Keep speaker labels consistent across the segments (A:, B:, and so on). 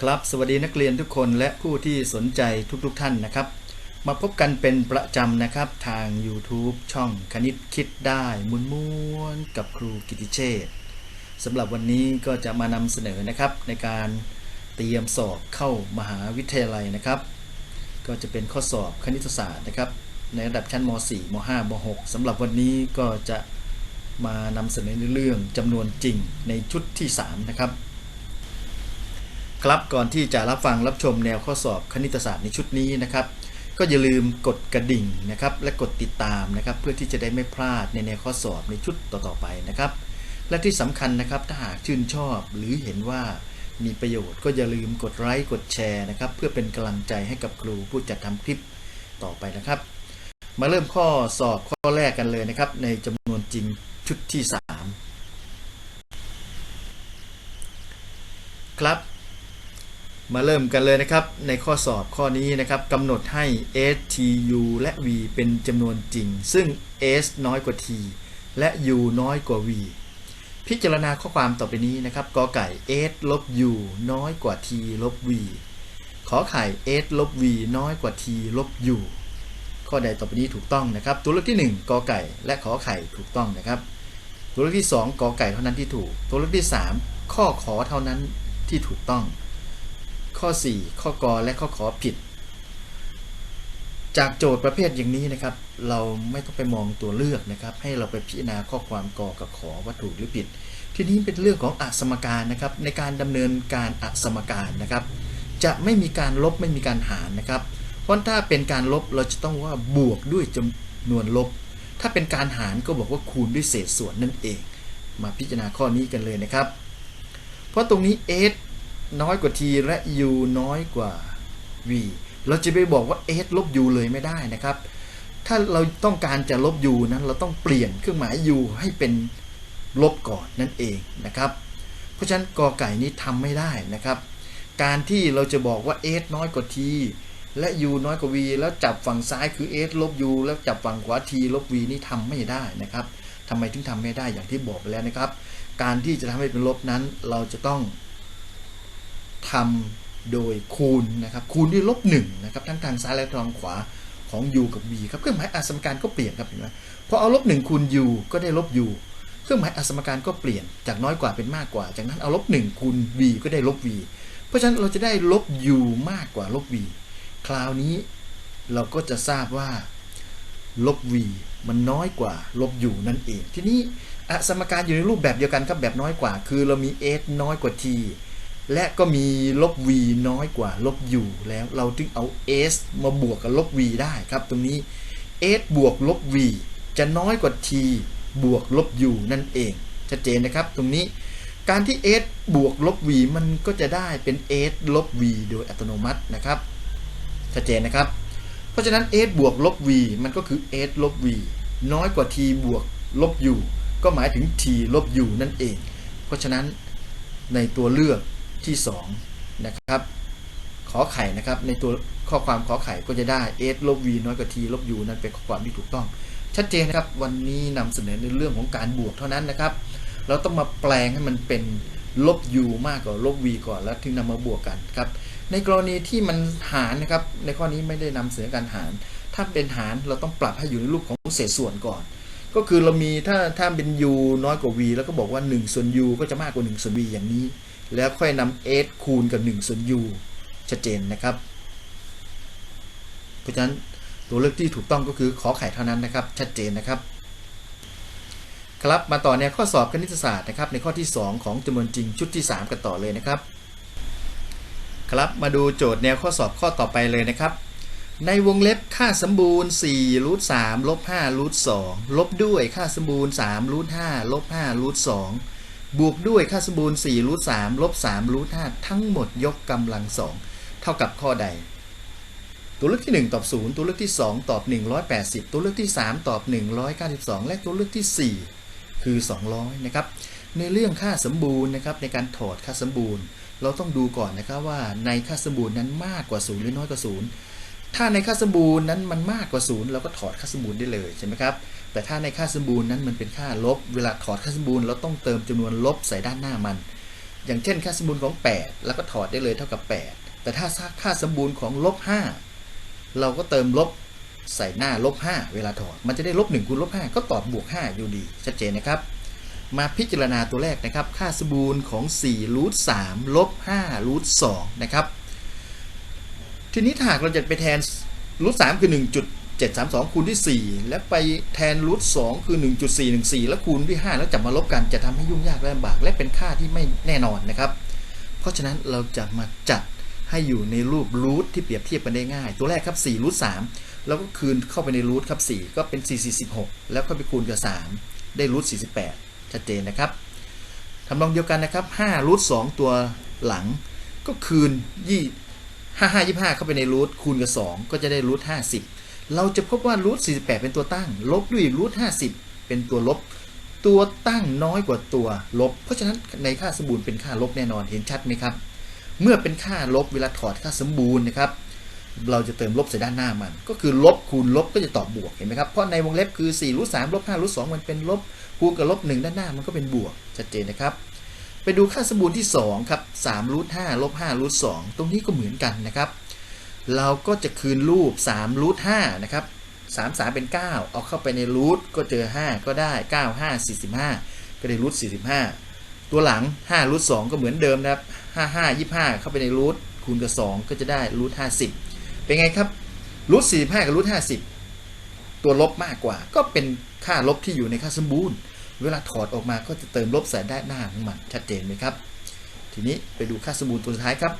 A: ครับ สวัสดีนักเรียนทุกคนและผู้ที่สนใจทุกๆทท่านนะครับ มาพบกันเป็นประจำนะครับทาง YouTube ช่องคณิตคิดได้มุนม้วนกับครูกิติเชษฐ์สำหรับวันนี้ก็จะมานำเสนอนะครับในการเตรียมสอบเข้ามหาวิทยาลัยนะครับ ก็จะเป็นข้อสอบคณิตศาสตร์นะครับ ในระดับชั้นม .4 ม .5 ม .6 สำหรับวันนี้ก็จะมานำเสนอในเรื่องจำนวนจริงในชุดที่ 3 นะครับ ครับก่อนที่จะรับฟังรับชมแนวข้อสอบคณิตศาสตร์ในชุดนี้นะครับ ก็อย่าลืมกดกระดิ่งนะครับและกดติดตามนะครับ เพื่อที่จะได้ไม่พลาดในแนวข้อสอบในชุดต่อๆไปนะครับ และที่สำคัญนะครับถ้าหากชื่นชอบหรือเห็นว่ามีประโยชน์ก็อย่าลืมกดไลค์กดแชร์นะครับ เพื่อเป็นกำลังใจให้กับครูผู้จัดทำคลิปต่อไปนะครับ มาเริ่มข้อสอบข้อแรกกันเลยนะครับ ในจำนวนจริงชุดที่ 3 ครับ มาเริ่มกันเลยนะครับในข้อสอบข้อนี้นะครับกำหนดให้ s t u และ v เป็นจำนวนจริง ซึ่ง s น้อยกว่า t และ u น้อยกว่า v พิจารณาข้อความต่อไปนี้นะครับกอไก่ s ลบ u น้อยกว่า t ลบ v ขอไข่ s ลบ v น้อยกว่า t ลบ u ข้อใดต่อไปนี้ถูกต้องนะครับ ตัวเลือกที่ 1กอไก่ และขอไข่ถูกต้องนะครับ ตัวเลือกที่ 2กอไก่เท่านั้นที่ถูก ตัวเลือกที่ 3 ข้อขอเท่านั้นที่ถูกต้อง ข้อ 4 ข้อกอและข้อขอผิด จากโจทย์ประเภทอย่างนี้นะครับ เราไม่ต้องไปมองตัวเลือกนะครับ ให้เราไปพิจารณาข้อความกอกับขอว่าถูกหรือผิด ทีนี้เป็นเรื่องของอสมการนะครับ ในการดำเนินการอสมการนะครับ จะไม่มีการลบไม่มีการหารนะครับ เพราะถ้าเป็นการลบเราจะต้องว่าบวกด้วยจำนวนลบ ถ้าเป็นการหารก็บอกว่าคูณด้วยเศษส่วนนั่นเอง มาพิจารณาข้อนี้กันเลยนะครับ เพราะตรงนี้ s น้อยกว่า t และ u น้อยกว่า v เราจะไปบอกว่า s ลบ u เลยไม่ได้นะครับ ถ้าเราต้องการจะลบ u นั้นเราต้องเปลี่ยนเครื่องหมาย u ให้เป็นลบก่อนนั่นเองนะครับ เพราะฉะนั้นกอไก่นี้ทำไม่ได้นะครับ การที่เราจะบอกว่า s น้อยกว่า t และ u น้อยกว่า v แล้วจับฝั่งซ้ายคือ s ลบ u แล้วจับฝั่งขวา t ลบ v นี่ทำไม่ได้นะครับทำไมถึงทำไม่ได้อย่างที่บอกไปแล้วนะครับ การที่จะทำให้เป็นลบนั้นเราจะต้อง ทำโดยคูณนะครับคูณด้วยลบหนึ่งนะครับทั้งทางซ้ายและทางขวาของ u กับ v ครับเครื่องหมายอสมการก็เปลี่ยนครับเห็นไหมพอเอาลบหนึ่งคูณ u ก็ได้ลบ u เครื่องหมายอสมการก็เปลี่ยนจากน้อยกว่าเป็นมากกว่า จากนั้นเอาลบหนึ่งคูณ v ก็ได้ลบ v เพราะฉะนั้นเราจะได้ลบ u มากกว่าลบ v คราวนี้เราก็จะทราบว่าลบ v มันน้อยกว่าลบ u นั่นเอง ทีนี้อสมการอยู่ในรูปแบบเดียวกันครับแบบน้อยกว่า คือเรามี s น้อยกว่า t และก็มีลบ v น้อยกว่าลบ u แล้วเราจึงเอา s มาบวกกับลบ v ได้ครับตรงนี้ s บวกลบ v จะน้อยกว่า t บวกลบ u นั่นเองชัดเจนนะครับตรงนี้การที่ s บวกลบ v มันก็จะได้เป็น s ลบ v โดยอัตโนมัตินะครับชัดเจนนะครับ เพราะฉะนั้น s บวกลบ v มันก็คือ s ลบ v น้อยกว่า t บวกลบ u ก็หมายถึง t ลบ u นั่นเอง เพราะฉะนั้นในตัวเลือก ที่2นะครับขอไข่นะครับในตัวข้อความขอไข่ก็จะได้ s ลบ v น้อยกว่า t ลบ u นั่นเป็นข้อความที่ถูกต้อง ชัดเจนนะครับวันนี้นำเสนอในเรื่องของการบวกเท่านั้นนะครับ เราต้องมาแปลงให้มันเป็นลบ u มากกว่าลบ v ก่อนแล้วถึงนำมาบวกกันครับในกรณีที่มันหารนะครับในข้อนี้ไม่ได้นำเสนอการหาร ถ้าเป็นหารเราต้องปรับให้อยู่ในรูปของเศษส่วนก่อน ก็คือเรามีถ้าถ้าเป็น u น้อยกว่า v แล้วก็บอกว่า1ส่วน u ก็จะมากกว่า1ส่วน v อย่างนี้ แล้วค่อยนำ s คูณกับ1ส่วน u ชัดเจนนะครับ เพราะฉะนั้นตัวเลือกที่ถูกต้องก็คือขอไข่เท่านั้นนะครับ ชัดเจนนะครับ ครับมาต่อในข้อสอบคณิตศาสตร์นะครับ ในข้อที่ 2 ของจำนวนจริงชุดที่ 3 กันต่อเลยนะครับ ครับมาดูโจทย์แนวข้อสอบข้อต่อไปเลยนะครับ ในวงเล็บค่าสมบูรณ์4รูท3ลบ5รูท2ลบด้วยค่าสมบูรณ์3รูท5ลบ5รูท2 บวกด้วยค่าสมบูรณ์4รูท3ลบ3รูท5ทั้งหมดยกกำลัง2เท่ากับข้อใด ตัวเลือกที่ 1 ตอบ 0 ตัวเลือกที่ 2 ตอบ 180 ตัวเลือกที่ 3 ตอบ 192 และตัวเลือกที่ 4 คือ 200 นะครับ ในเรื่องค่าสมบูรณ์นะครับในการถอดค่าสมบูรณ์ เราต้องดูก่อนนะครับว่าในค่าสมบูรณ์นั้นมากกว่า 0 หรือน้อยกว่า 0 ถ้าในค่าสมบูรณ์นั้นมันมากกว่า 0 เราก็ถอดค่าสมบูรณ์ได้เลยใช่ไหมครับ แต่ถ้าในค่าสมบูรณ์นั้นมันเป็นค่าลบ เวลาถอดค่าสมบูรณ์เราต้องเติมจำนวนลบใส่ด้านหน้ามัน อย่างเช่นค่าสมบูรณ์ของ 8 แล้วก็ถอดได้เลยเท่ากับ 8 แต่ถ้าค่าสมบูรณ์ของลบ5เราก็เติมลบใส่หน้าลบ5เวลาถอด มันจะได้ลบ1คูณลบ5ก็ตอบบวก 5 อยู่ดี ชัดเจนนะครับ มาพิจารณาตัวแรกนะครับ ค่าสมบูรณ์ของ4รูท3ลบ5รูท2นะครับ ทีนี้ถ้าเราจะไปแทนรูท3คือ 732 คูณที่ 4 และไปแทนรูท2คือ 1.414 แล้วคูณที่5แล้วจับมาลบกันจะทำให้ยุ่งยากและลำบาก และเป็นค่าที่ไม่แน่นอนนะครับ เพราะฉะนั้นเราจะมาจัดให้อยู่ในรูปรูทที่เปรียบเทียบกันได้ง่าย ตัวแรกครับ4รูท3แล้วก็คืนเข้าไปในรูทครับ 4 ก็เป็น 4 4 6 แล้วก็ไปคูณกับ 3 ได้รูท48 ชัดเจนนะครับทำนองเดียวกันนะครับ5รูท2ตัวหลังก็คืนยี่ห้าห้ายี่ห้าเข้าไปในรูทคูณกับ 2 ก็จะได้รูท50 เราจะพบว่ารูท48 เป็นตัวตั้ง ลบด้วยรูท50 เป็นตัวลบ ตัวตั้งน้อยกว่าตัวลบ เพราะฉะนั้นในค่าสมบูรณ์เป็นค่าลบแน่นอนเห็นชัดไหมครับ เมื่อเป็นค่าลบเวลาถอดค่าสมบูรณ์นะครับ เราจะเติมลบใส่ด้านหน้ามัน ก็คือลบคูณลบก็จะตอบบวกเห็นไหมครับเพราะในวงเล็บคือ4รูท3ลบ5รูท2มันเป็นลบคูณกับลบ1ด้านหน้ามันก็เป็นบวกชัดเจนนะครับไปดูค่าสมบูรณ์ที่2ครับ3รูท5ลบ5รูท2ตรงนี้ก็เหมือนกันนะครับ เราก็จะคืนรูป3รูท5นะครับ3 3 เป็น 9 เอาเข้าไปในรูทก็เจอ 5 ก็ได้ 9 5 45 ก็ได้รูท45 ตัวหลัง5รูท2ก็เหมือนเดิมนะครับ 5 5 25 เข้าไปในรูทคูณกับ 2 ก็จะได้รูท50 เป็นไงครับรูท45 กับรูท50 ตัวลบมากกว่า ก็เป็นค่าลบที่อยู่ในค่าสมบูรณ์ เวลาถอดออกมาก็จะเติมลบใส่ด้านหน้าของมันชัดเจนไหมครับ ทีนี้ไปดูค่าสมบูรณ์ตัวสุดท้ายครับ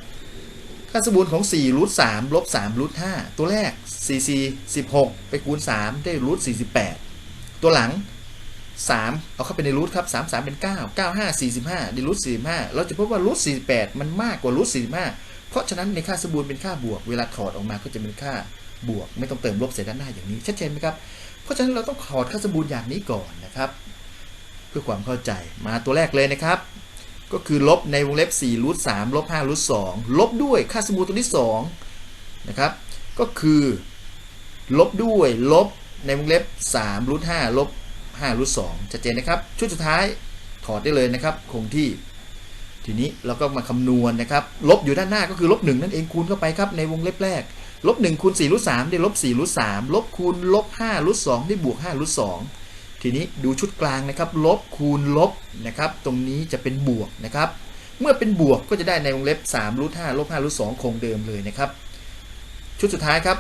A: ค่าสมบูรณ์ของ4รูท3ลบ3รูท5ตัวแรก4 4 16 ไปคูณ 3 ได้รูท48 ตัวหลัง 3 เอาเข้าไปในรูทครับ 3 3 เป็น 9 9 5 45 ได้รูท45 เราจะพบว่ารูท48 มันมากกว่ารูท45 เพราะฉะนั้นในค่าสมบูรณ์เป็นค่าบวก เวลาถอดออกมาก็จะเป็นค่าบวก ไม่ต้องเติมลบใส่ด้านหน้าอย่างนี้ ชัดเจนไหมครับ เพราะฉะนั้นเราต้องถอดค่าสมบูรณ์อย่างนี้ก่อนนะครับ เพื่อความเข้าใจมาตัวแรกเลยนะครับ ก็คือลบในวงเล็บ4รูท3ลบ5รูท2ลบด้วยค่าสมบูรณ์ตัวที่2นะครับ ก็คือ ลบด้วยลบในวงเล็บ3รูท5ลบ5รูท2ชัดเจนนะครับ ชุดสุดท้ายถอดได้เลยนะครับ คงที่ ทีนี้เราก็มาคำนวณนะครับ ลบอยู่ด้านหน้าก็คือลบ1นั่นเองคูณเข้าไปครับในวงเล็บแรกลบ1คูณ4รูท3ได้ลบ4รูท3ลบคูณลบ5รูท2ได้บวก5รูท2 ทีนี้ดูชุดกลางนะครับ ลบคูณลบนะครับ ตรงนี้จะเป็นบวกนะครับ เมื่อเป็นบวกก็จะได้ในวงเล็บ3รูท5ลบ5รูท2คงเดิมเลยนะครับ ชุดสุดท้ายครับ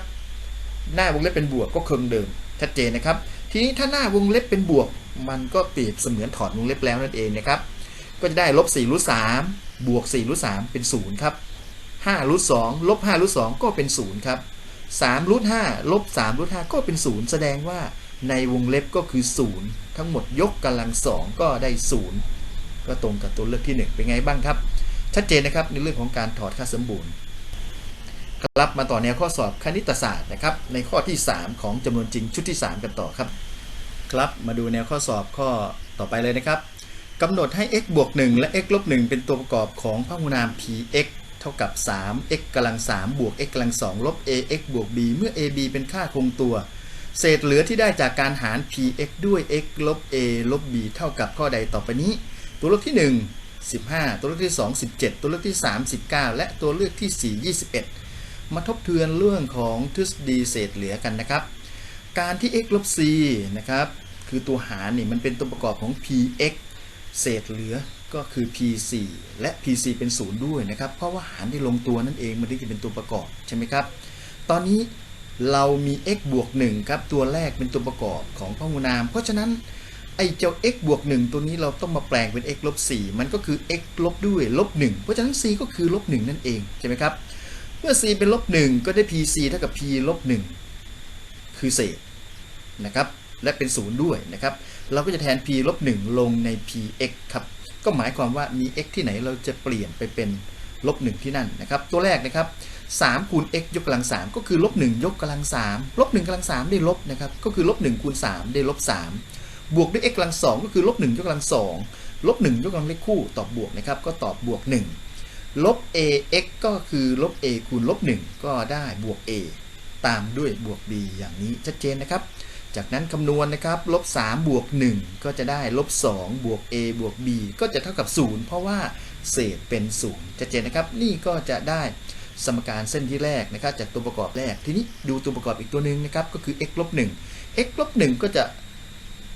A: หน้าวงเล็บเป็นบวกก็คงเดิม ชัดเจนนะครับ ทีนี้ถ้าหน้าวงเล็บเป็นบวก มันก็เปรียบเสมือนถอดวงเล็บแล้วนั่นเองนะครับ ก็จะได้ลบ4รูท3บวก4รูท3เป็น0ครับ5รูท2ลบ5รูท2ก็เป็น0ครับ3รูท5ลบ3รูท5ก็เป็น0แสดงว่า ในวงเล็บก็คือ 0 ทั้งหมดยกกำลัง2ก็ได้ 0 ก็ตรงกับตัวเลือกที่ 1 เป็นไงบ้างครับ ชัดเจนนะครับในเรื่องของการถอดค่าสมบูรณ์ครับมาต่อแนวข้อสอบคณิตศาสตร์นะครับในข้อที่ 3 ของจำนวนจริงชุดที่ 3 กันต่อครับ ครับมาดูแนวข้อสอบข้อต่อไปเลยนะครับกำหนดให้ x บวก 1 และ x ลบ 1 เป็นตัวประกอบของพหุนาม px เท่ากับ 3 x กำลัง3บวก x กำลัง2ลบ ax บวก b เมื่อ ab เป็นค่าคงตัว เศษเหลือที่ได้จากการหาร px ด้วย x ลบ a ลบ b เท่ากับข้อใดต่อไปนี้ ตัวเลือกที่ 1 15 ตัวเลือกที่ 2 17 ตัวเลือกที่ 3 19 และตัวเลือกที่ 4 21 มาทบทวนเรื่องของทฤษฎีเศษเหลือกันนะครับ การที่ x ลบ c นะครับ คือตัวหารนี่มันเป็นตัวประกอบของ px เศษเหลือก็คือ p4 และ p4 เป็น 0 ด้วยนะครับ เพราะว่าหารได้ลงตัวนั่นเองมันถึงจะเป็นตัวประกอบใช่ไหมครับ ตอนนี้ เรามี x บวก1ครับ ตัวแรกเป็นตัวประกอบของพหุนาม เพราะฉะนั้นไอ้เจ้า x บวก1ตัวนี้เราต้องมาแปลงเป็น x ลบ4มันก็คือ x ลบด้วยลบ1เพราะฉะนั้น c ก็คือลบ1นั่นเองใช่ไหมครับ เมื่อ c เป็นลบ1ก็ได้ pc เท่ากับ p ลบ1คือเศษนะครับ และเป็น 0 ด้วยนะครับ เราก็จะแทน p ลบ1ลงใน px ครับ ก็หมายความว่ามี x ที่ไหนเราจะเปลี่ยนไปเป็นลบ1ที่นั่นนะครับ ตัวแรกนะครับ 3คูณ x ยกกำลัง 3 ก็คือลบ1ยกกำลัง3ลบ1กำลัง 3 ได้ลบนะครับก็คือลบ1คูณ3ได้ลบ3บวกด้วย x กำลัง 2 ก็คือลบ1ยกกำลัง2ลบ1ยกกำลังเลขคู่ตอบบวกนะครับก็ตอบบวก 1 ลบ ax ก็คือลบ a คูณลบ1ก็ได้บวก a ตามด้วยบวก b อย่างนี้ชัดเจนนะครับ จากนั้นคำนวณนะครับลบ3บวก 1 ก็จะได้ลบ2บวก a บวก b ก็จะเท่ากับ 0 เพราะว่าเศษเป็น0จะเจนนะครับ นี่ก็จะได้ สมการเส้นที่แรกนะครับจากตัวประกอบแรก ทีนี้ดูตัวประกอบอีกตัวหนึ่งนะครับก็คือ x ลบ1 x ลบ1ก็จะ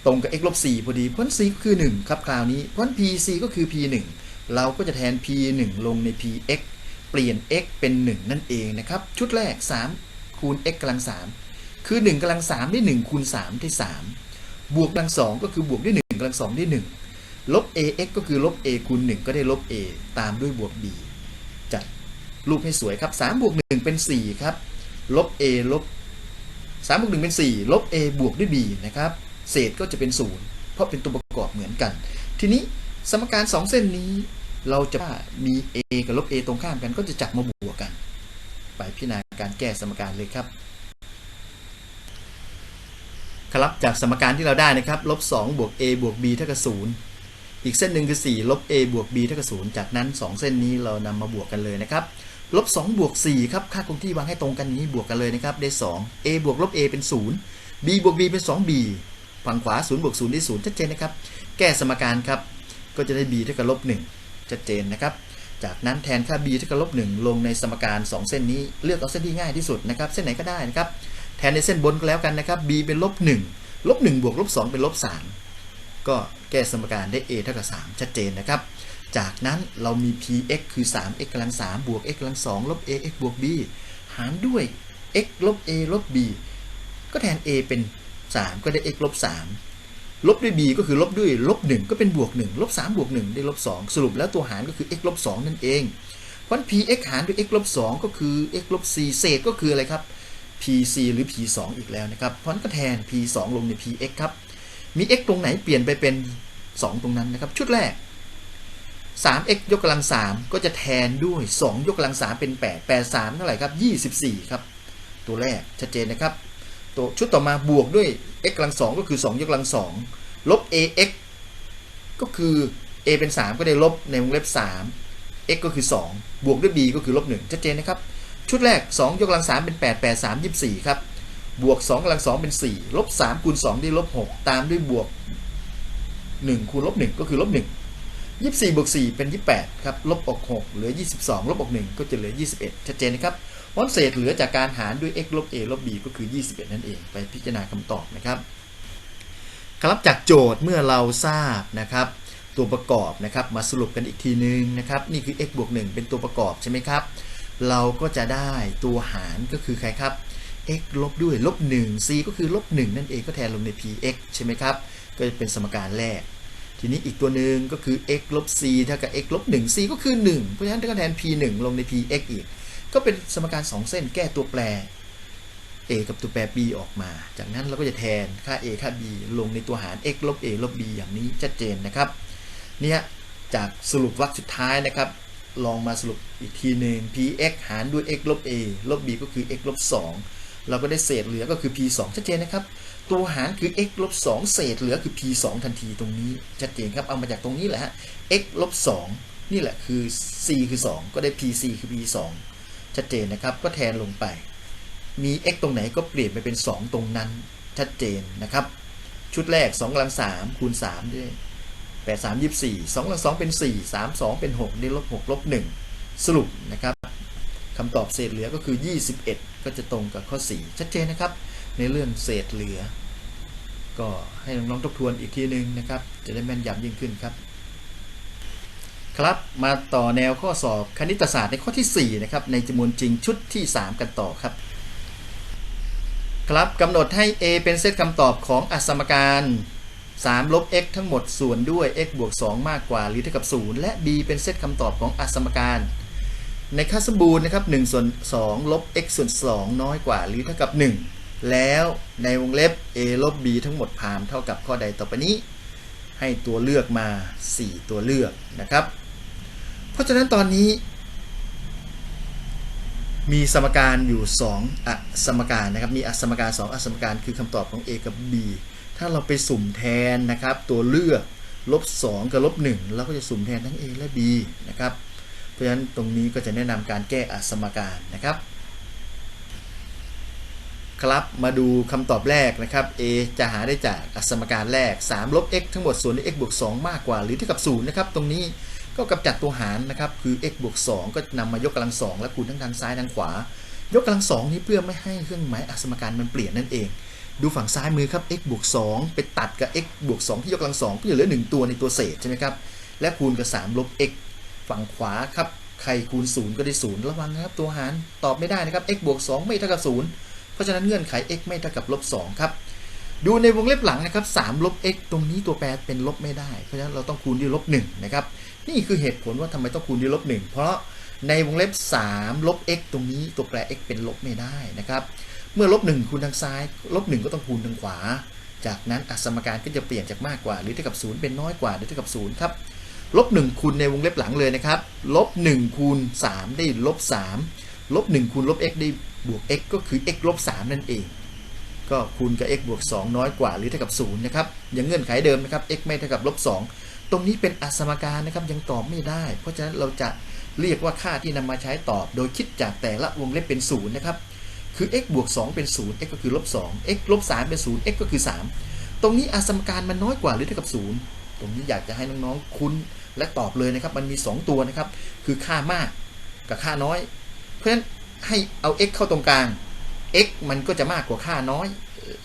A: ตรงกับ x ลบ4พอดีเพราะฉะนั้น c ก็คือ 1 ครับคราวนี้เพราะฉะนั้น p c ก็คือ p 1เราก็จะแทน p 1ลงใน p x เปลี่ยน x เป็น 1 นั่นเองนะครับ ชุดแรก 3 คูณ x กำลัง 3 คือ 1กำลัง3ได้ 1 คูณ 3 ได้ 3 บวกกำลัง 2 ก็คือบวกได้ 1กำลัง 2 ได้ 1 ลบ ax ก็คือลบ a คูณ 1 ก็ได้ลบ a ตามด้วยบวก b จัด รูปให้สวยครับ3บวก1เป็น 4 ครับ ลบ a ลบ3บวก1เป็น 4 ลบ a บวกด้วย b นะครับ เศษก็จะเป็น 0 เพราะเป็นตัวประกอบเหมือนกัน ทีนี้สมการ 2 เส้นนี้ เราจะมี a กับลบ a ตรงข้ามกันก็จะจับมาบวกกัน ไปพิจารณาการแก้สมการเลยครับครับจากสมการที่เราได้นะครับลบ2บวก a บวก b เท่ากับ0อีกเส้นหนึ่งคือ 4 ลบ a บวก b เท่ากับ0จากนั้น 2 เส้นนี้เรานำมาบวกกันเลยนะครับ ลบ2บวก4ครับค่าคงที่วางให้ตรงกันนี้บวกกันเลยนะครับได้ 2 a บวกลบ a เป็น 0 b บวก b เป็น 2b ฝั่งขวา 0 บวก 0 ได้ 0 ชัดเจนนะครับ แก้สมการครับ ก็จะได้ b เท่ากับลบ 1 ชัดเจนนะครับ จากนั้นแทนค่า b เท่ากับลบ 1 ลงในสมการ 2 เส้นนี้ เลือกเอาเส้นที่ง่ายที่สุดนะครับ เส้นไหนก็ได้นะครับ แทนในเส้นบนก็แล้วกันนะครับ b เป็นลบ 1 ลบ 1 บวกลบ 2 เป็นลบ 3 ก็แก้สมการได้ a เท่ากับ 3 ชัดเจนนะครับ จากนั้นเรามี px คือ 3x กำลัง3บวก x กำลัง2ลบ ax บวก b หารด้วย x ลบ a ลบ b ก็แทน a เป็น 3 ก็ได้ x ลบ3ลบด้วย b ก็คือลบด้วยลบ1ก็เป็นบวก1ลบ3บวก1ได้ลบ2สรุปแล้วตัวหารก็คือ x ลบ2นั่นเองเพราะ px หารด้วย x ลบ2ก็คือ x ลบ c เศษก็คืออะไรครับ pc หรือ p2 อีกแล้วนะครับเพราะฉะนั้นก็แทน p2 ลงใน px ครับมี x ตรงไหนเปลี่ยนไปเป็น 2 ตรงนั้นนะครับชุดแรก 3x ยกกำลัง 3 ก็จะแทนด้วย 2 ยกกำลัง 3 เป็น 8 8 3 เท่าไหร่ครับ 24 ครับ ตัวแรกชัดเจนนะครับ ตัวชุดต่อมาบวกด้วย x กำลัง 2 ก็คือ 2 ยกกำลัง 2 ลบ ax ก็คือ a เป็น 3 ก็ได้ลบในวงเล็บ 3 x ก็คือ 2 บวกด้วย b ก็คือลบ 1 ชัดเจนนะครับ ชุดแรก 2 ยกกำลัง 3 เป็น 8 8 3 24 ครับ บวก 2กำลัง 2 เป็น 4 ลบ 3 คูณ 2 ได้ลบ 6 ตามด้วยบวก 1 คูณลบ 1 ก็คือลบ 1 24บวก4เป็น 28 ครับ ลบออก 6 เหลือ 22 ลบออก 1 ก็จะเหลือ 21 ชัดเจนนะครับวันเศษเหลือจากการหารด้วย x ลบ a ลบ b ก็คือ 21 นั่นเอง ไปพิจารณาคำตอบนะครับ ครับจากโจทย์เมื่อเราทราบนะครับ ตัวประกอบนะครับมาสรุปกันอีกทีนึงนะครับ นี่คือ x บวก 1 เป็นตัวประกอบใช่ไหมครับ เราก็จะได้ตัวหารก็คือใครครับ x ลบด้วยลบ 1 c ก็คือลบ 1 นั่นเองก็แทนลงใน px ใช่ไหมครับ ก็จะเป็นสมการแรก ทีนี้อีกตัวหนึ่งก็คือ x ลบ c เท่ากับ x ลบ1 c ก็คือ 1 เพราะฉะนั้นก็แทน p 1 ลงใน px อีก ก็เป็นสมการ 2 เส้นแก้ตัวแปร a กับตัวแปร b ออกมา จากนั้นเราก็จะแทนค่า a ค่า b ลงในตัวหาร x ลบ a ลบ b อย่างนี้ชัดเจนนะครับ เนี่ยจากสรุปวรรคสุดท้ายนะครับ ลองมาสรุปอีกทีหนึ่ง px หารด้วย x ลบ a ลบ b ก็คือ x ลบ 2 เราก็ได้เศษเหลือก็คือ p 2ชัดเจนนะครับ ตัวหารคือ x ลบ2เศษเหลือคือ p 2ทันทีตรงนี้ชัดเจนครับ เอามาจากตรงนี้แหละฮะ x ลบ2นี่แหละคือ c คือ 2 ก็ได้ pc คือ p 2ชัดเจนนะครับ ก็แทนลงไป มี x ตรงไหนก็เปลี่ยนไปเป็น 2 ตรงนั้น ชัดเจนนะครับ ชุดแรก2กำลัง3คูณ3ด้วย8 3 24 2กำลัง2เป็น 4 3 2 เป็น 6 ได้ลบ6ลบ1สรุปนะครับ คำตอบเศษเหลือก็คือ 21 ก็จะตรงกับข้อ 4 ชัดเจนนะครับ ในเรื่องเศษเหลือ ก็ให้น้องๆทบทวนอีกทีนึงนะครับ จะได้แม่นยำยิ่งขึ้นครับ ครับมาต่อแนวข้อสอบคณิตศาสตร์ในข้อที่ 4 นะครับ ในจำนวนจริงชุดที่ 3 กันต่อครับ ครับกำหนดให้ a เป็นเซตคำตอบของอสมการ3ลบ x ทั้งหมดส่วนด้วย x บวก 2 มากกว่า หรือเท่ากับ 0 และ b เป็นเซตคำตอบของอสมการ ในค่าสมบูรณ์นะครับ1ส่วน2ลบ x ส่วน 2 น้อยกว่าหรือเท่ากับ 1 แล้วในวงเล็บ a ลบ b ทั้งหมดพามเท่ากับข้อใดต่อไปนี้ ให้ตัวเลือกมา 4 ตัวเลือกนะครับ เพราะฉะนั้นตอนนี้ มีสมการอยู่ 2 อสมการนะครับ มีอสมการ 2 อสมการคือคำตอบของ a กับ b ถ้าเราไปสุ่มแทนนะครับ ตัวเลือกลบ 2 กับลบ 1 เราก็จะสุ่มแทนทั้ง a และ b นะครับ เพราะฉะนั้นตรงนี้ก็จะแนะนำการแก้อสมการนะครับ ครับมาดูคำตอบแรกนะครับ A จะหาได้จากอสมการแรก3ลบ x ทั้งหมดส่วนด้วย x บวก2มากกว่า หรือเท่ากับ0นะครับตรงนี้ก็กำจัดตัวหารนะครับ คือ x บวก2ก็นำมายกกำลังสองและคูณทั้งทางซ้ายทางขวา ยกกำลังสองนี้เพื่อไม่ให้เครื่องหมายอสมการมันเปลี่ยนนั่นเอง ดูฝั่งซ้ายมือครับ x บวก2ไปตัดกับ x บวก2ที่ยกกำลังสองก็จะเหลือ 1 ตัวในตัวเศษใช่ไหมครับและคูณกับ3ลบ x ฝั่งขวาครับใครคูณ 0 ก็ได้ 0 ระวังนะครับ ตัวหารตอบไม่ได้นะครับ x บวก 2 ไม่เท่ากับ 0 เพราะฉะนั้นเงื่อนไข x ไม่เท่ากับลบ 2 ครับ ดูในวงเล็บหลังนะครับ3ลบ x ตรงนี้ตัวแปรเป็นลบไม่ได้ เพราะฉะนั้นเราต้องคูณด้วยลบ1นะครับ นี่คือเหตุผลว่าทำไมต้องคูณด้วยลบ1เพราะในวงเล็บ3ลบ x ตรงนี้ตัวแปร x เป็นลบไม่ได้นะครับ เมื่อลบ1คูณทางซ้ายลบ1ก็ต้องคูณทางขวา จากนั้นอสมการก็จะเปลี่ยนจากมากกว่า หรือเท่ากับ 0 เป็นน้อยกว่าหรือเท่ากับ0ครับ ลบ1คูณในวงเล็บหลังเลยนะครับลบ1คูณ3 ได้ลบ3ลบ1คูณลบ x ได้บวก x ก็คือ x ลบ3นั่นเอง ก็คูณกับ x บวก 2 น้อยกว่าหรือเท่ากับ0นะครับอยังเงื่อนไขเดิมนะครับ x ไม่เท่ากับลบ2ตรงนี้เป็นอสมการนะครับยังตอบไม่ได้ เพราะฉะนั้นเราจะเรียกว่าค่าที่นำมาใช้ตอบ โดยคิดจากแต่ละวงเล็บเป็น0นะครับคือ x บวก 2 เป็น 0 x ก็คือลบ2 x ลบ3เป็น 0 x ก็คือ 3 ตรงนี้อสมการมันน้อยกว่าหรือเท่ากับ 0 ตรงนี้อยากจะให้น้องๆ คุ้น และตอบเลยนะครับ มันมี 2 ตัวนะครับ คือค่ามากกับค่าน้อย เพราะฉะนั้นให้เอา x เข้าตรงกลาง x มันก็จะมากกว่าค่าน้อย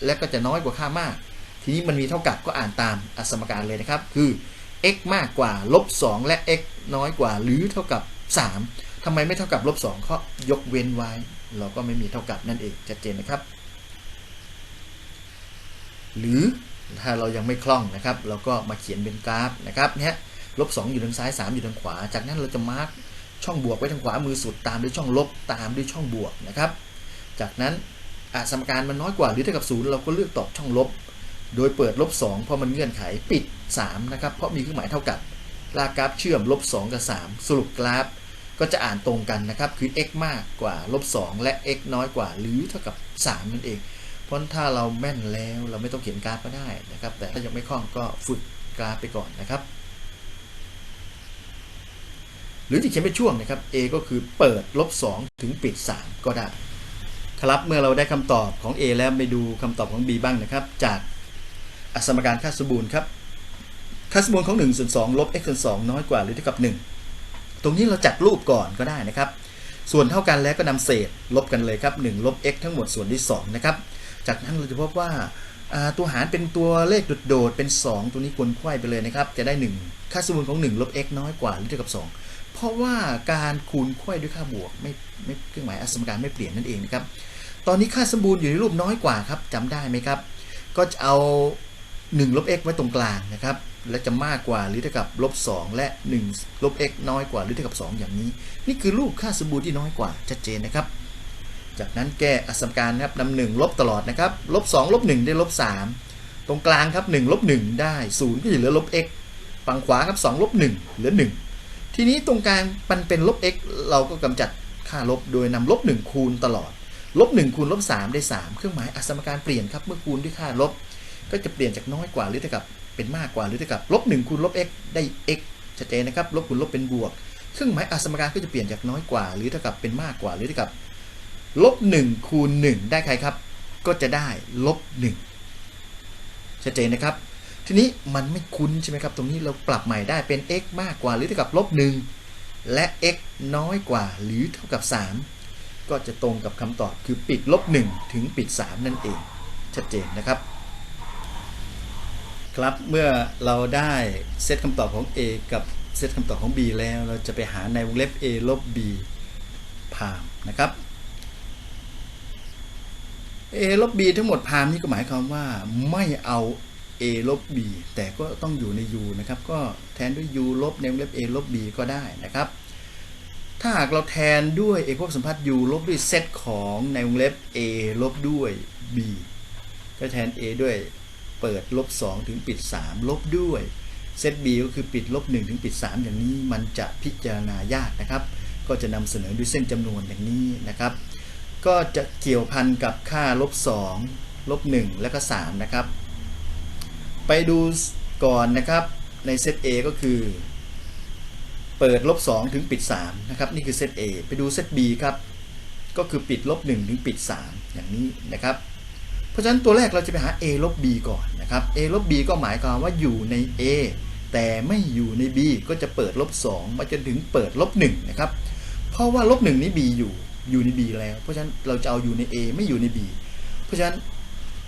A: และก็จะน้อยกว่าค่ามาก ทีนี้มันมีเท่ากับก็อ่านตามอสมการเลยนะครับ คือ x มากกว่าลบ2และ x น้อยกว่าหรือเท่ากับ 3ทำไมไม่เท่ากับลบ2เพราะยกเว้นไว้ เราก็ไม่มีเท่ากับนั่นเองชัดเจนนะครับ หรือถ้าเรายังไม่คล่องนะครับ เราก็มาเขียนเป็นกราฟนะครับเนี่ย ลบ2อยู่ทางซ้าย 3 อยู่ทางขวา จากนั้นเราจะมาร์กช่องบวกไว้ทางขวามือสุดตามด้วยช่องลบตามด้วยช่องบวกนะครับ จากนั้นอสมการมันน้อยกว่าหรือเท่ากับ 0 เราก็เลือกตอบช่องลบ โดยเปิดลบ2เพราะมันเงื่อนไขปิด3นะครับเพราะมีเครื่องหมายเท่ากับลากกราฟเชื่อมลบ2กับ 3 สรุปกราฟก็จะอ่านตรงกันนะครับ คือ x มากกว่าลบ2และ x น้อยกว่า หรือเท่ากับ 3 นั่นเอง เพราะถ้าเราแม่นแล้วเราไม่ต้องเขียนกราฟก็ได้นะครับ แต่ถ้ายังไม่คล่องก็ฝึกกราฟไปก่อนนะครับ รือที่เขียนเป็นช่วงนะครับ a ก็คือเปิดลบ2ถึงปิด 3 ก็ได้ ครับเมื่อเราได้คำตอบของ A แล้วไปดูคำตอบของ B บ้างนะครับ จากอสมการค่าสมบูรณ์ครับค่าสมบูรณ์ของ1ส่วน2ลบ x ส่วน2น้อยกว่าหรือเท่ากับ 1 ตรงนี้เราจัดรูปก่อนก็ได้นะครับ ส่วนเท่ากันแล้วก็นำเศษลบกันเลยครับ1ลบ x ทั้งหมดส่วนที่2นะครับจากนั้นเราจะพบว่าตัวหารเป็นตัวเลขโดดๆเป็น 2 ตัวนี้ควรไขว้ไปเลยนะครับ จะได้ 1 ค่าสมบูรณ์ของ 1 ลบ x น้อยกว่าหรือเท่ากับ 2 ราะว่าการคูณไขว้ด้วยค่าบวกไม่ไม่เครื่องหมายอสมการไม่เปลี่ยนนั่นเองนะครับตอนนี้ค่าสมบูรณ์อยู่ในรูปน้อยกว่าครับจำได้ไหมครับ ก็จะเอา 1 ลบ x ไว้ตรงกลางนะครับ และจะมากกว่าหรือเท่ากับลบ2และ 1 ลบ x น้อยกว่าหรือเท่ากับ 2 อย่างนี้ นี่คือรูปค่าสมบูรณ์ที่น้อยกว่าชัดเจนนะครับ จากนั้นแก้อสมการนะครับนำหนึ่งลบตลอดนะครับลบ2ลบ1ได้ลบ3ตรงกลางครับ1ลบ1ได้0ก็จะเหลือลบ x ฝั่งขวาครับ2ลบ1เหลือ1 ทีนี้ตรงกลางมันเป็นลบ x เราก็กำจัดค่าลบโดยนำลบ1คูณตลอด ลบ1คูณลบ3ได้ 3 เครื่องหมายอสมการเปลี่ยนครับเมื่อคูณด้วยค่าลบ ก็จะเปลี่ยนจากน้อยกว่าหรือเท่ากับเป็นมากกว่าหรือเท่ากับลบ1คูณลบ x ได้ x ชัดเจนนะครับลบคูณลบเป็นบวก เครื่องหมายอสมการก็จะเปลี่ยนจากน้อยกว่า หรือเท่ากับเป็นมากกว่าหรือเท่ากับลบ1คูณ1ได้ใครครับ ก็จะได้ลบ1ชัดเจนนะครับ ทีนี้มันไม่คุ้นใช่ไหมครับ ตรงนี้เราปรับใหม่ได้เป็น x มากกว่าหรือเท่ากับลบ1และ x น้อยกว่าหรือเท่ากับ 3 ก็จะตรงกับคำตอบคือปิดลบ1ถึงปิด 3 นั่นเอง ชัดเจนนะครับ ครับเมื่อเราได้เซตคำตอบของ A กับเซตคำตอบของ B แล้ว เราจะไปหาในวงเล็บ A ลบ B พามนะครับ A ลบ B ทั้งหมดพามนี่ก็หมายความว่าไม่เอา A ลบ B แต่ก็ต้องอยู่ใน U นะครับ ก็แทนด้วย U ลบในวงเล็บ A ลบ B ก็ได้นะครับ ถ้าหากเราแทนด้วยเอกภพสัมพัทธ์ U ลบด้วยเซตของในวงเล็บ A ลบด้วย B ก็แทน A ด้วยเปิดลบ2ถึงปิด 3 ลบด้วยเซต B ก็คือปิดลบ1ถึงปิด 3 อย่างนี้มันจะพิจารณายากนะครับ ก็จะนำเสนอด้วยเส้นจำนวนอย่างนี้นะครับ ก็จะเกี่ยวพันกับค่าลบ2ลบ1และก็ 3 นะครับ ไปดูก่อนนะครับในเซต A ก็คือ เปิดลบ2ถึงปิด3นะครับนี่คือเซต A ไปดูเซต B ครับก็คือปิดลบ1ถึงปิด 3 อย่างนี้นะครับ เพราะฉะนั้นตัวแรกเราจะไปหา a ลบ b ก่อนนะครับ a ลบ b ก็หมายความว่าอยู่ใน a แต่ไม่อยู่ใน b ก็จะเปิดลบ2มาจนถึงเปิดลบ1นะครับเพราะว่าลบ1นี้ b อยู่อยู่ใน b แล้ว เพราะฉะนั้นเราจะเอาอยู่ใน a ไม่อยู่ใน b เพราะฉะนั้น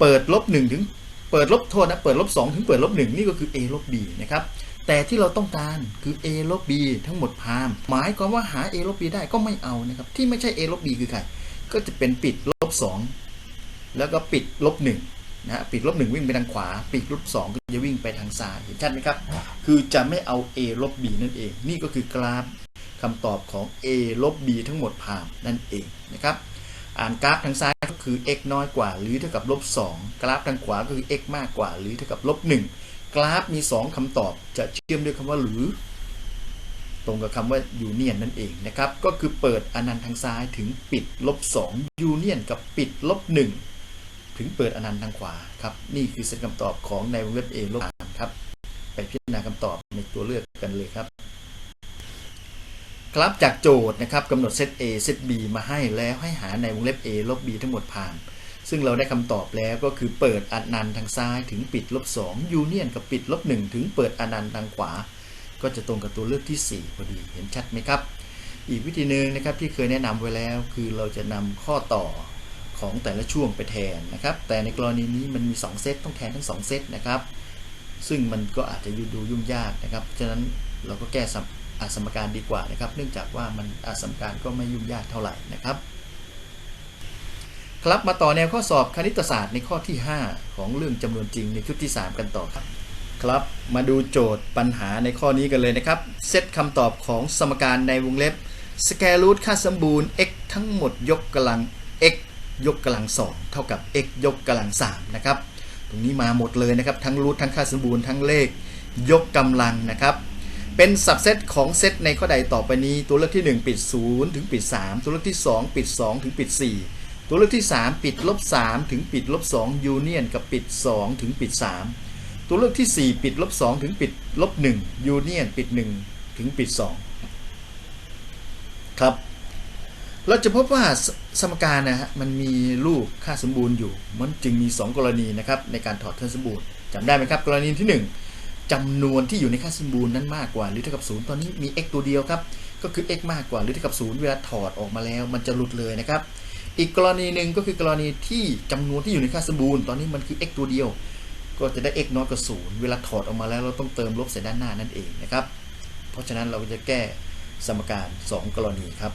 A: เปิดลบ1ถึง เปิดลบโทษนะเปิดลบ2ถึงเปิดลบ1นี่ก็คือ a ลบ b นะครับแต่ที่เราต้องการคือ a ลบ b ทั้งหมดพามหมายความว่าหา a ลบ b ได้ก็ไม่เอานะครับที่ไม่ใช่ a ลบ b คือใครก็จะเป็นปิดลบ 2 แล้วก็ปิดลบ1นะฮะปิดลบ 1 วิ่งไปทางขวา ปิดลบ2ก็จะวิ่งไปทางซ้ายเห็นชัดไหมครับ คือจะไม่เอา a ลบ b นั่นเอง นี่ก็คือกราฟคำตอบของ a ลบ b ทั้งหมดพามนั่นเองนะครับ อ่านกราฟทางซ้ายก็คือ x น้อยกว่า หรือเท่ากับลบ2กราฟทางขวาก็คือ x มากกว่า หรือเท่ากับลบ1กราฟมี 2คำตอบจะเชื่อมด้วยคำว่าหรือ ตรงกับคำว่ายูเนียนนั่นเองนะครับ ก็คือเปิดอนันต์ทางซ้ายถึงปิดลบ2ยูเนียนกับปิดลบ1ถึงเปิดอนันต์ทางขวาครับ นี่คือเซตคำตอบของในวงเล็บ A ลบ3ครับ ไปพิจารณาคำตอบในตัวเลือกกันเลยครับ ครับจากโจทย์นะครับกำหนดเซต A เซต B มาให้แล้วให้หาในวงเล็บ A ลบ B ทั้งหมดผ่าน ซึ่งเราได้คำตอบแล้วก็คือเปิดอนันต์ทางซ้ายถึงปิดลบ2ยูเนียนกับปิดลบ1ถึงเปิดอนันต์ทางขวา ก็จะตรงกับตัวเลือกที่ 4 พอดีเห็นชัดไหมครับ อีกวิธีหนึ่งนะครับที่เคยแนะนำไว้แล้ว คือเราจะนำข้อต่อของแต่ละช่วงไปแทนนะครับ แต่ในกรณีนี้มันมี 2 เซตต้องแทนทั้ง 2 เซตนะครับ ซึ่งมันก็อาจจะดูยุ่งยากนะครับ ฉะนั้นเราก็แก้ สมอสมการดีกว่านะครับ เนื่องจากว่ามันอสมการก็ไม่ยุ่งยากเท่าไหร่นะครับ ครับมาต่อแนวข้อสอบคณิตศาสตร์ในข้อที่ 5 ของเรื่องจำนวนจริงในชุดที่ 3 กันต่อครับครับมาดูโจทย์ปัญหาในข้อนี้กันเลยนะครับ เซตคำตอบของสมการในวงเล็บสแกรูทค่าสมบูรณ์ x ทั้งหมดยกกำลัง x ยกกำลัง 2 เท่ากับ x ยกกำลัง 3 นะครับ ตรงนี้มาหมดเลยนะครับ ทั้งรูททั้งค่าสมบูรณ์ทั้งเลข ยกกำลังนะครับ เป็นสับเซตของเซตในข้อใดต่อไปนี้ตัวเลือกที่ 1 ปิด 0 ถึงปิด 3 ตัวเลือกที่ 2 ปิด 2 ถึงปิด 4 ตัวเลือกที่ 3 ปิดลบ3ถึงปิดลบ2ยูเนียนกับปิด 2 ถึงปิด 3 ตัวเลือกที่ 4 ปิดลบ2ถึงปิดลบ1ยูเนียนปิด 1 ถึงปิด 2 ครับ เราจะพบว่าสสมการนะฮะมันมีรูปค่าสมบูรณ์อยู่ มันจึงมี 2 กรณีนะครับในการถอดค่าสมบูรณ์จำได้ไหมครับ กรณีที่ 1 จำนวนที่อยู่ในค่าสมบูรณ์นั้นมากกว่าหรือเท่ากับ 0 ตอนนี้มี x ตัวเดียวครับ ก็คือ x มากกว่าหรือเท่ากับ 0 เวลาถอดออกมาแล้ว มันจะหลุดเลยนะครับ อีกกรณีหนึ่งก็คือกรณีที่จำนวนที่อยู่ในค่าสมบูรณ์ตอนนี้มันคือ x ตัวเดียว ก็จะได้ x น้อยกว่า 0 เวลาถอดออกมาแล้วเราต้องเติมลบใส่ด้านหน้านั่นเองนะครับ เพราะฉะนั้นเราจะแก้สมการ 2 กรณีครับ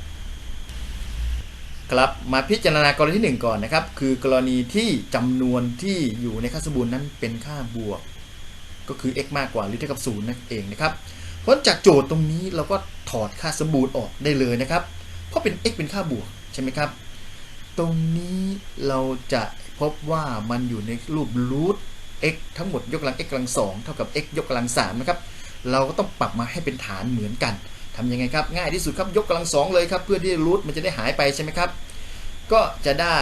A: ครับมาพิจารณากรณีที่ 1 ก่อนนะครับ คือกรณีที่จำนวนที่อยู่ในค่าสมบูรณ์นั้นเป็นค่าบวก ก็คือ x มากกว่าหรือเท่ากับ0นั่นเองนะครับ เพราะจากโจทย์ตรงนี้เราก็ถอดค่าสมบูรณ์ออกได้เลยนะครับ เพราะเป็น x เป็นค่าบวกใช่ไหมครับ ตรงนี้เราจะพบว่ามันอยู่ในรูปรูท x ทั้งหมดยกกำลัง x กำลัง2เท่ากับ x ยกกำลัง3นะครับ เราก็ต้องปรับมาให้เป็นฐานเหมือนกันทำยังไงครับ ง่ายที่สุดครับ ยกกำลัง2เลยครับ เพื่อที่รูทมันจะได้หายไปใช่ไหมครับ ก็จะได้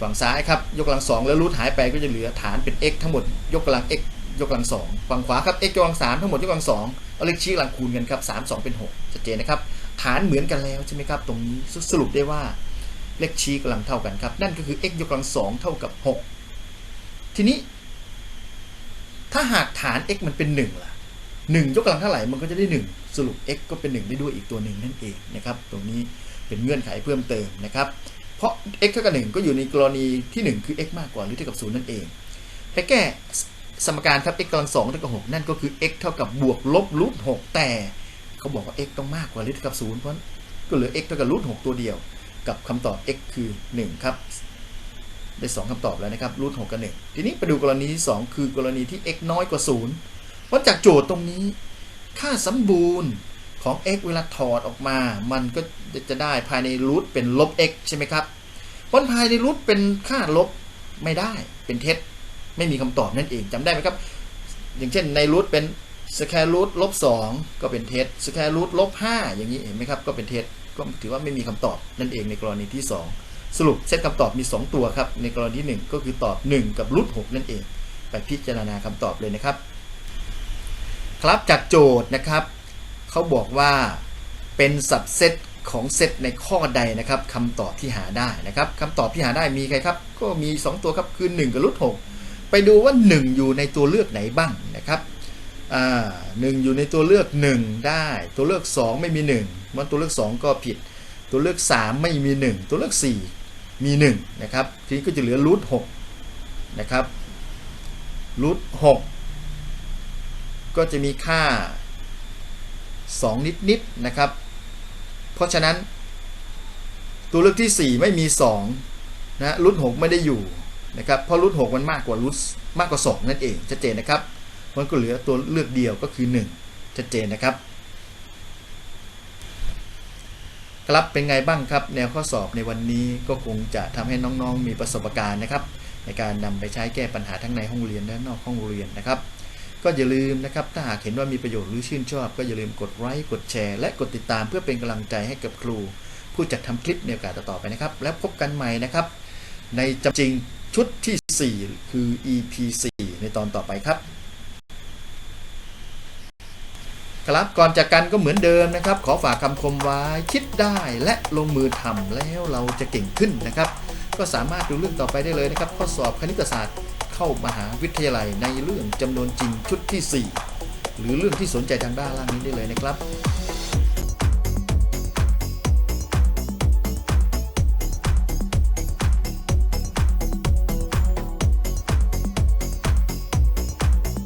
A: ฝั่งซ้ายครับ ยกกำลัง2แล้วรูทหายไปก็จะเหลือฐานเป็น x ทั้งหมด ยกกำลัง x ยกกำลัง2ฝั่งขวาครับ x ยกกำลัง3ทั้งหมดยกกำลัง2เอาเลขชี้กำลังคูณกันครับ3 2เป็น6ชัดเจนนะครับฐานเหมือนกันแล้วใช่ไหมครับ ตรงนี้สรุปได้ว่าเลขชี้กำลังเท่ากันครับ นั่นก็คือ x ยกกำลัง2เท่ากับ6ทีนี้ ถ้าหากฐาน x มันเป็น1ล่ะ1ยกกำลังเท่าไหร่มันก็จะได้1สรุป x ก็เป็น1ได้ด้วยอีกตัวหนึ่งนั่นเองนะครับตรงนี้เป็นเงื่อนไขเพิ่มเติมนะครับเพราะ x เท่ากับ1ก็อยู่ในกรณีที่ 1 คือ x มากกว่าหรือเท่ากับ0นั่นเองไปแก้ สมการครับ x กำลัง2เท่ากับ6นั่นก็คือ x เท่ากับบวกลบรูท6แต่เขาบอกว่า x ต้องมากกว่าหรือเท่ากับ0เพราะก็เหลือ x เท่ากับรูท6ตัวเดียว กับคำตอบ x คือ 1 ครับ ได้ 2คำตอบแล้วนะครับรูท6กับ 1 ทีนี้ไปดูกรณีที่ 2 คือกรณีที่ x น้อยกว่า 0 เพราะจากโจทย์ตรงนี้ ค่าสมบูรณ์ของ x เวลาถอดออกมา มันก็จะได้ภายในรูทเป็นลบ x ใช่ไหมครับเพราะภายในรูทเป็นค่าลบไม่ได้เป็นเท็จ ไม่มีคำตอบนั่นเองจำได้ไหมครับ อย่างเช่นในรูทเป็นสแครูทลบ2ก็เป็นเท็จสแครูทลบ5อย่างนี้เห็นไหมครับก็เป็นเท็จก็ถือว่าไม่มีคำตอบนั่นเองในกรณีที่ 2 สรุปเซตคำตอบมี 2 ตัวครับ ในกรณีที่ 1 ก็คือตอบ 1 กับรูท6นั่นเอง ไปพิจารณาคำตอบเลยนะครับ ครับจากโจทย์นะครับเขาบอกว่าเป็นสับเซตของเซตในข้อใดนะครับคำตอบที่หาได้นะครับคำตอบที่หาได้มีใครครับ ก็มี 2 ตัวครับคือ 1 กับรูท6 ไปดูว่า 1 อยู่ในตัวเลือกไหนบ้างนะครับหนึ่งอยู่ในตัวเลือก 1 ได้ ตัวเลือก 2 ไม่มี1มันตัวเลือก 2 ก็ผิด ตัวเลือก 3 ไม่มี 1 ตัวเลือก 4 มี1นะครับทีนี้ก็จะเหลือรูท6นะครับรูท6ก็จะมีค่า 2 นิดๆนะครับ เพราะฉะนั้น ตัวเลือกที่ 4 ไม่มี2นะรูท6ไม่ได้อยู่ นะครับเพราะรูท6มันมากกว่ารูทมากกว่า 2 นั่นเองชัดเจนนะครับมันก็เหลือตัวเลือกเดียวก็คือ 1 ชัดเจนนะครับครับเป็นไงบ้างครับ แนวข้อสอบในวันนี้ก็คงจะทำให้น้องๆ มีประสบการณ์นะครับ ในการนำไปใช้แก้ปัญหาทั้งในห้องเรียนและนอกห้องเรียนนะครับ ก็อย่าลืมนะครับ ถ้าหากเห็นว่ามีประโยชน์หรือชื่นชอบ ก็อย่าลืมกดไลค์กดแชร์ และกดติดตามเพื่อเป็นกำลังใจให้กับครู ผู้จัดทำคลิปในโอกาสต่อๆไปนะครับ แล้วพบกันใหม่นะครับ ในจำจริง ชุดที่ 4 คือ EP 4 ในตอนต่อไปครับ ครับก่อนจากกันก็เหมือนเดิมนะครับ ขอฝากคำคมไว้คิดได้และลงมือทำแล้วเราจะเก่งขึ้นนะครับ ก็สามารถดูเรื่องต่อไปได้เลยนะครับ ข้อสอบคณิตศาสตร์เข้ามหาวิทยาลัยในเรื่องจำนวนจริงชุดที่ 4 หรือเรื่องที่สนใจทางด้านล่างนี้ได้เลยนะครับ